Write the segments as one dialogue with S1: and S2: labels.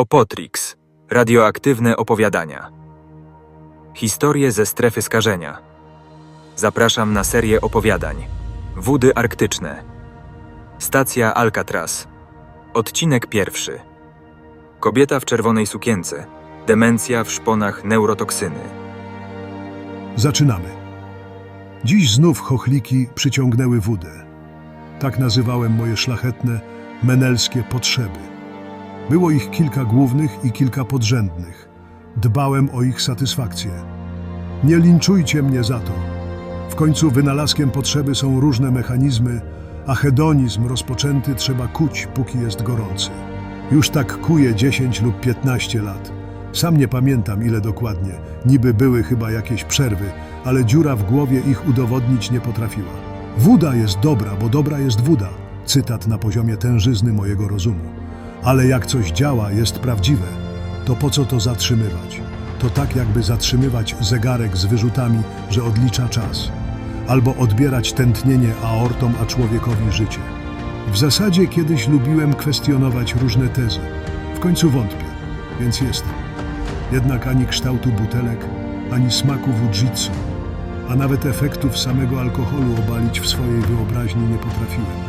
S1: Opotrix. Radioaktywne opowiadania. Historie ze strefy skażenia. Zapraszam na serię opowiadań. Wody arktyczne. Stacja Alcatraz. Odcinek pierwszy. Kobieta w czerwonej sukience. Demencja w szponach neurotoksyny.
S2: Zaczynamy. Dziś znów chochliki przyciągnęły wódę. Tak nazywałem moje szlachetne, menelskie potrzeby. Było ich kilka głównych i kilka podrzędnych. Dbałem o ich satysfakcję. Nie linczujcie mnie za to. W końcu wynalazkiem potrzeby są różne mechanizmy, a hedonizm rozpoczęty trzeba kuć, póki jest gorący. Już tak kuje 10 lub 15 lat. Sam nie pamiętam ile dokładnie. Niby były chyba jakieś przerwy, ale dziura w głowie ich udowodnić nie potrafiła. Wuda jest dobra, bo dobra jest wuda. Cytat na poziomie tężyzny mojego rozumu. Ale jak coś działa, jest prawdziwe, to po co to zatrzymywać? To tak jakby zatrzymywać zegarek z wyrzutami, że odlicza czas. Albo odbierać tętnienie aortom, a człowiekowi życie. W zasadzie kiedyś lubiłem kwestionować różne tezy. W końcu wątpię, więc jestem. Jednak ani kształtu butelek, ani smaku wujitsu, a nawet efektów samego alkoholu obalić w swojej wyobraźni nie potrafiłem.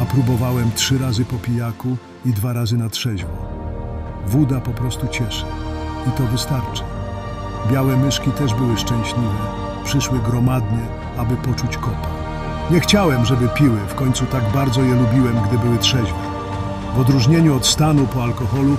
S2: A próbowałem trzy razy po pijaku i dwa razy na trzeźwo. Woda po prostu cieszy. I to wystarczy. Białe myszki też były szczęśliwe. Przyszły gromadnie, aby poczuć kopa. Nie chciałem, żeby piły, w końcu tak bardzo je lubiłem, gdy były trzeźwe. W odróżnieniu od stanu po alkoholu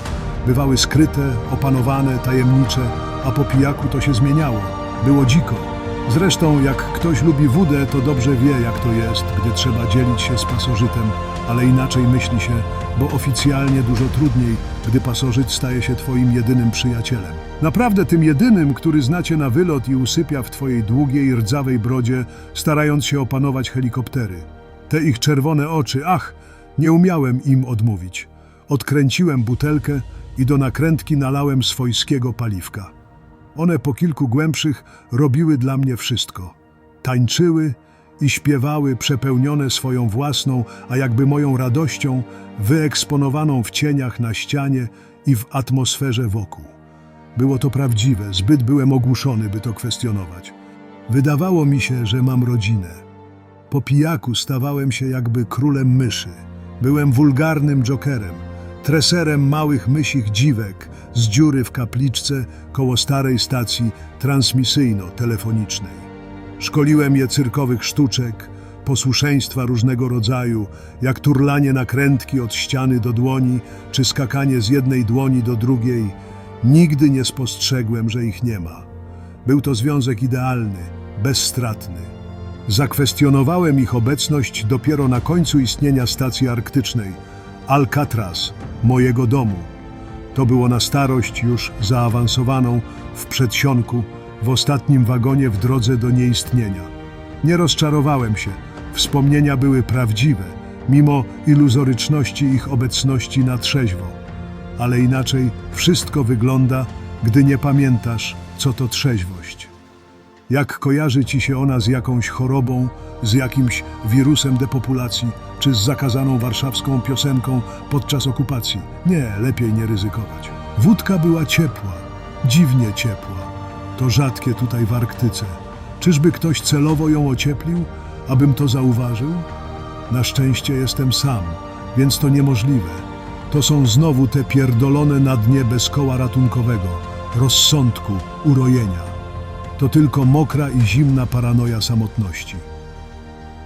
S2: bywały skryte, opanowane, tajemnicze, a po pijaku to się zmieniało. Było dziko. Zresztą, jak ktoś lubi wódę, to dobrze wie, jak to jest, gdy trzeba dzielić się z pasożytem, ale inaczej myśli się, bo oficjalnie dużo trudniej, gdy pasożyt staje się twoim jedynym przyjacielem. Naprawdę tym jedynym, który znacie na wylot i usypia w twojej długiej, rdzawej brodzie, starając się opanować helikoptery. Te ich czerwone oczy, ach, nie umiałem im odmówić. Odkręciłem butelkę i do nakrętki nalałem swojskiego paliwka. One po kilku głębszych robiły dla mnie wszystko. Tańczyły i śpiewały przepełnione swoją własną, a jakby moją radością, wyeksponowaną w cieniach na ścianie i w atmosferze wokół. Było to prawdziwe, zbyt byłem ogłuszony, by to kwestionować. Wydawało mi się, że mam rodzinę. Po pijaku stawałem się jakby królem myszy. Byłem wulgarnym jokerem, treserem małych mysich dziwek z dziury w kapliczce koło starej stacji transmisyjno-telefonicznej. Szkoliłem je cyrkowych sztuczek, posłuszeństwa różnego rodzaju, jak turlanie nakrętki od ściany do dłoni, czy skakanie z jednej dłoni do drugiej. Nigdy nie spostrzegłem, że ich nie ma. Był to związek idealny, bezstratny. Zakwestionowałem ich obecność dopiero na końcu istnienia stacji arktycznej, Alcatraz, mojego domu. To było na starość już zaawansowaną w przedsionku, w ostatnim wagonie w drodze do nieistnienia. Nie rozczarowałem się, wspomnienia były prawdziwe, mimo iluzoryczności ich obecności na trzeźwo. Ale inaczej wszystko wygląda, gdy nie pamiętasz, co to trzeźwość. Jak kojarzy ci się ona z jakąś chorobą, z jakimś wirusem depopulacji, czy z zakazaną warszawską piosenką podczas okupacji? Nie, lepiej nie ryzykować. Wódka była ciepła, dziwnie ciepła. To rzadkie tutaj w Arktyce. Czyżby ktoś celowo ją ocieplił, abym to zauważył? Na szczęście jestem sam, więc to niemożliwe. To są znowu te pierdolone na dnie bez koła ratunkowego, rozsądku, urojenia. To tylko mokra i zimna paranoja samotności.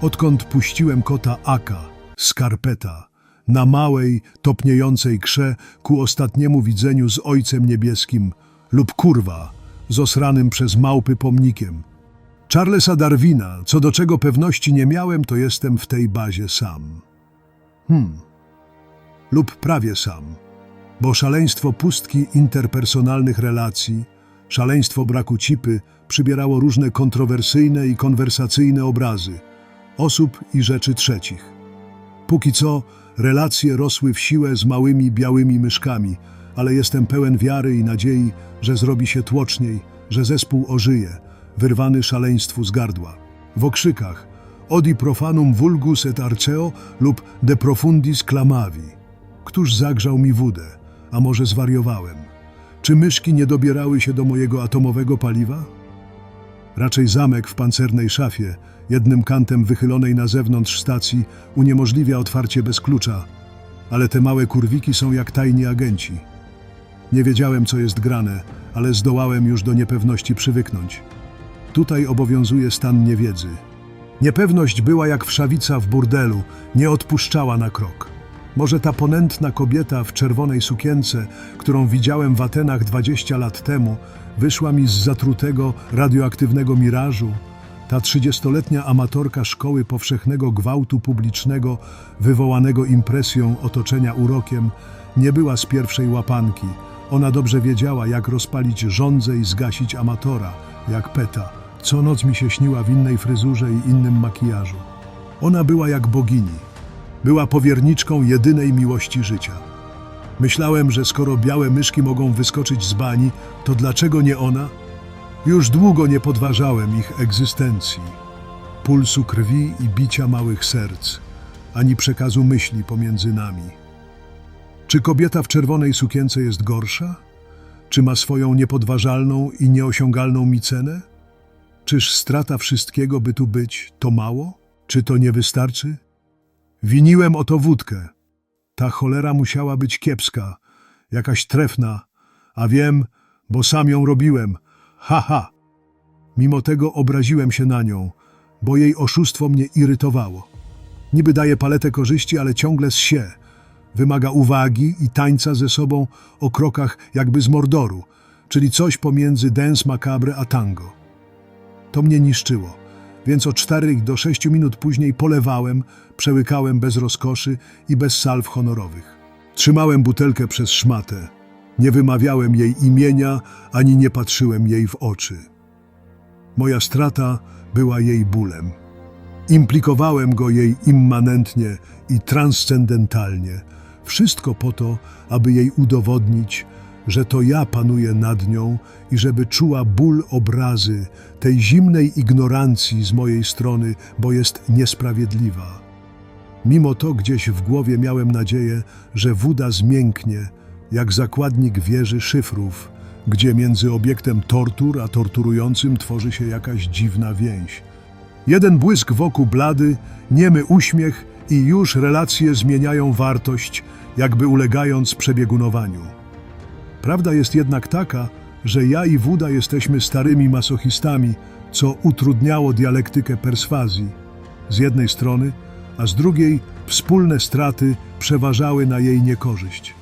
S2: Odkąd puściłem kota Aka, skarpeta, na małej, topniejącej krze ku ostatniemu widzeniu z Ojcem Niebieskim lub kurwa, z osranym przez małpy pomnikiem. Charlesa Darwina, co do czego pewności nie miałem, to jestem w tej bazie sam. Hmm. Lub prawie sam. Bo szaleństwo pustki interpersonalnych relacji, szaleństwo braku cipy przybierało różne kontrowersyjne i konwersacyjne obrazy osób i rzeczy trzecich. Póki co relacje rosły w siłę z małymi białymi myszkami, ale jestem pełen wiary i nadziei, że zrobi się tłoczniej, że zespół ożyje, wyrwany szaleństwu z gardła. W okrzykach Odi profanum vulgus et arceo lub de profundis clamavi. Któż zagrzał mi wódę? A może zwariowałem? Czy myszki nie dobierały się do mojego atomowego paliwa? Raczej zamek w pancernej szafie, jednym kantem wychylonej na zewnątrz stacji, uniemożliwia otwarcie bez klucza, ale te małe kurwiki są jak tajni agenci. Nie wiedziałem, co jest grane, ale zdołałem już do niepewności przywyknąć. Tutaj obowiązuje stan niewiedzy. Niepewność była jak wszawica w burdelu, nie odpuszczała na krok. Może ta ponętna kobieta w czerwonej sukience, którą widziałem w Atenach 20 lat temu, wyszła mi z zatrutego radioaktywnego mirażu. Ta trzydziestoletnia amatorka szkoły powszechnego gwałtu publicznego, wywołanego impresją otoczenia urokiem, nie była z pierwszej łapanki. Ona dobrze wiedziała, jak rozpalić żądzę i zgasić amatora, jak peta. Co noc mi się śniła w innej fryzurze i innym makijażu. Ona była jak bogini. Była powierniczką jedynej miłości życia. Myślałem, że skoro białe myszki mogą wyskoczyć z bani, to dlaczego nie ona? Już długo nie podważałem ich egzystencji, pulsu krwi i bicia małych serc, ani przekazu myśli pomiędzy nami. Czy kobieta w czerwonej sukience jest gorsza? Czy ma swoją niepodważalną i nieosiągalną mi cenę? Czyż strata wszystkiego, by tu być, to mało? Czy to nie wystarczy? Winiłem o to wódkę. Ta cholera musiała być kiepska, jakaś trefna, a wiem, bo sam ją robiłem. Ha, ha! Mimo tego obraziłem się na nią, bo jej oszustwo mnie irytowało. Niby daje paletę korzyści, ale ciągle zsie. Wymaga uwagi i tańca ze sobą o krokach jakby z mordoru, czyli coś pomiędzy dance macabre a tango. To mnie niszczyło, więc o czterech do sześciu minut później polewałem, przełykałem bez rozkoszy i bez salw honorowych. Trzymałem butelkę przez szmatę. Nie wymawiałem jej imienia, ani nie patrzyłem jej w oczy. Moja strata była jej bólem. Implikowałem go jej immanentnie i transcendentalnie. Wszystko po to, aby jej udowodnić, że to ja panuję nad nią i żeby czuła ból obrazy, tej zimnej ignorancji z mojej strony, bo jest niesprawiedliwa. Mimo to gdzieś w głowie miałem nadzieję, że woda zmięknie, jak zakładnik wieży szyfrów, gdzie między obiektem tortur a torturującym tworzy się jakaś dziwna więź. Jeden błysk wokół blady, niemy uśmiech i już relacje zmieniają wartość, jakby ulegając przebiegunowaniu. Prawda jest jednak taka, że ja i Wuda jesteśmy starymi masochistami, co utrudniało dialektykę perswazji. Z jednej strony, a z drugiej wspólne straty przeważały na jej niekorzyść.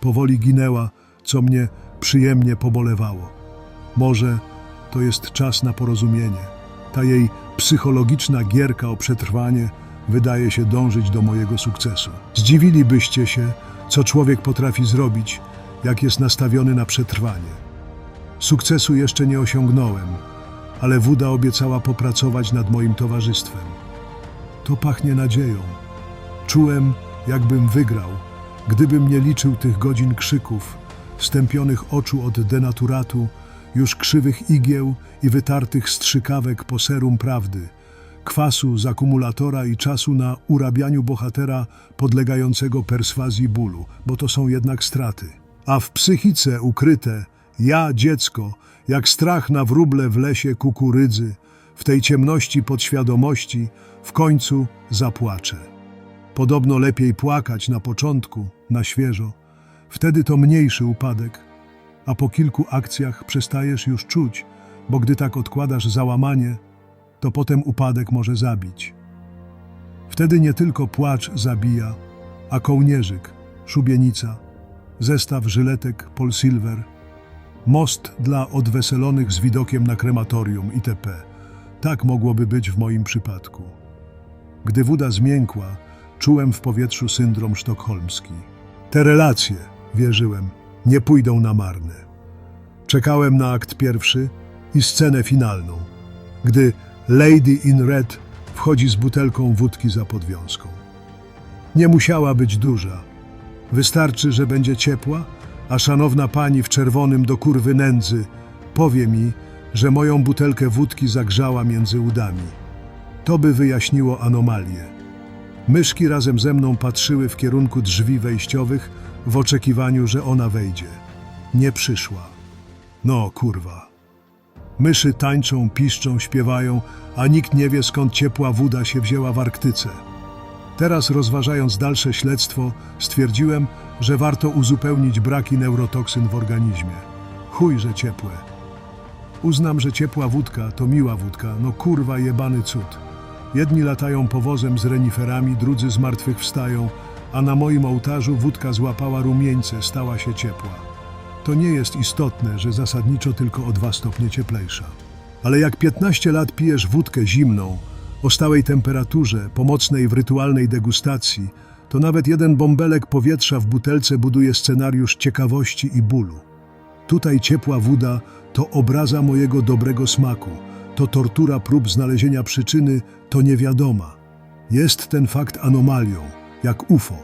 S2: Powoli ginęła, co mnie przyjemnie pobolewało. Może to jest czas na porozumienie. Ta jej psychologiczna gierka o przetrwanie wydaje się dążyć do mojego sukcesu. Zdziwilibyście się, co człowiek potrafi zrobić, jak jest nastawiony na przetrwanie. Sukcesu jeszcze nie osiągnąłem, ale Wuda obiecała popracować nad moim towarzystwem. To pachnie nadzieją. Czułem, jakbym wygrał, gdybym nie liczył tych godzin krzyków, stępionych oczu od denaturatu, już krzywych igieł i wytartych strzykawek po serum prawdy, kwasu z akumulatora i czasu na urabianiu bohatera podlegającego perswazji bólu, bo to są jednak straty. A w psychice ukryte, ja, dziecko, jak strach na wróble w lesie kukurydzy, w tej ciemności podświadomości, w końcu zapłaczę. Podobno lepiej płakać na początku, na świeżo. Wtedy to mniejszy upadek, a po kilku akcjach przestajesz już czuć, bo gdy tak odkładasz załamanie, to potem upadek może zabić. Wtedy nie tylko płacz zabija, a kołnierzyk, szubienica, zestaw żyletek Polsilver, most dla odweselonych z widokiem na krematorium itp. Tak mogłoby być w moim przypadku. Gdy woda zmiękła, czułem w powietrzu syndrom sztokholmski. Te relacje, wierzyłem, nie pójdą na marne. Czekałem na akt pierwszy i scenę finalną, gdy Lady in Red wchodzi z butelką wódki za podwiązką. Nie musiała być duża. Wystarczy, że będzie ciepła, a szanowna pani w czerwonym do kurwy nędzy powie mi, że moją butelkę wódki zagrzała między udami. To by wyjaśniło anomalię. Myszki razem ze mną patrzyły w kierunku drzwi wejściowych, w oczekiwaniu, że ona wejdzie. Nie przyszła. No, kurwa. Myszy tańczą, piszczą, śpiewają, a nikt nie wie skąd ciepła woda się wzięła w Arktyce. Teraz rozważając dalsze śledztwo, stwierdziłem, że warto uzupełnić braki neurotoksyn w organizmie. Chuj, że ciepłe. Uznam, że ciepła wódka to miła wódka, no kurwa jebany cud. Jedni latają powozem z reniferami, drudzy z martwych wstają, a na moim ołtarzu wódka złapała rumieńce, stała się ciepła. To nie jest istotne, że zasadniczo tylko o dwa stopnie cieplejsza. Ale jak 15 lat pijesz wódkę zimną, o stałej temperaturze, pomocnej w rytualnej degustacji, to nawet jeden bąbelek powietrza w butelce buduje scenariusz ciekawości i bólu. Tutaj ciepła woda to obraza mojego dobrego smaku, to tortura prób znalezienia przyczyny, to niewiadoma. Jest ten fakt anomalią, jak UFO.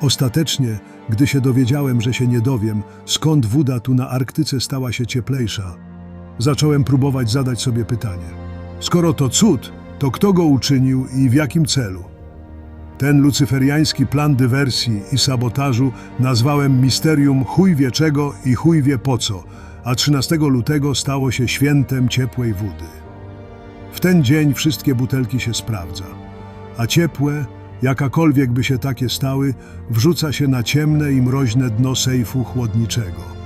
S2: Ostatecznie, gdy się dowiedziałem, że się nie dowiem, skąd woda tu na Arktyce stała się cieplejsza, zacząłem próbować zadać sobie pytanie. Skoro to cud, to kto go uczynił i w jakim celu? Ten lucyferiański plan dywersji i sabotażu nazwałem misterium chuj wie czego i chuj wie po co, a 13 lutego stało się świętem ciepłej wody. W ten dzień wszystkie butelki się sprawdza, a ciepłe, jakakolwiek by się takie stały, wrzuca się na ciemne i mroźne dno sejfu chłodniczego.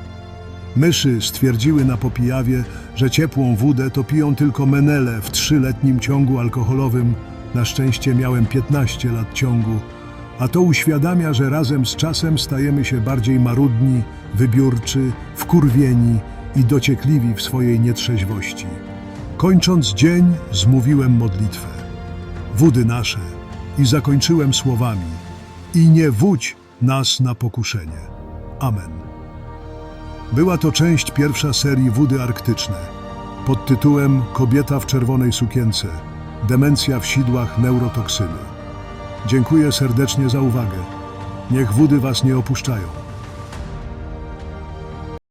S2: Myszy stwierdziły na popijawie, że ciepłą wódę to piją tylko menele w trzyletnim ciągu alkoholowym. Na szczęście miałem 15 lat ciągu, a to uświadamia, że razem z czasem stajemy się bardziej marudni, wybiórczy, wkurwieni i dociekliwi w swojej nietrzeźwości. Kończąc dzień, zmówiłem modlitwę. Wódy nasze i zakończyłem słowami i nie wódź nas na pokuszenie. Amen. Była to część pierwsza serii Wody Arktyczne pod tytułem Kobieta w czerwonej sukience. Demencja w sidłach neurotoksyny. Dziękuję serdecznie za uwagę. Niech wody Was nie opuszczają.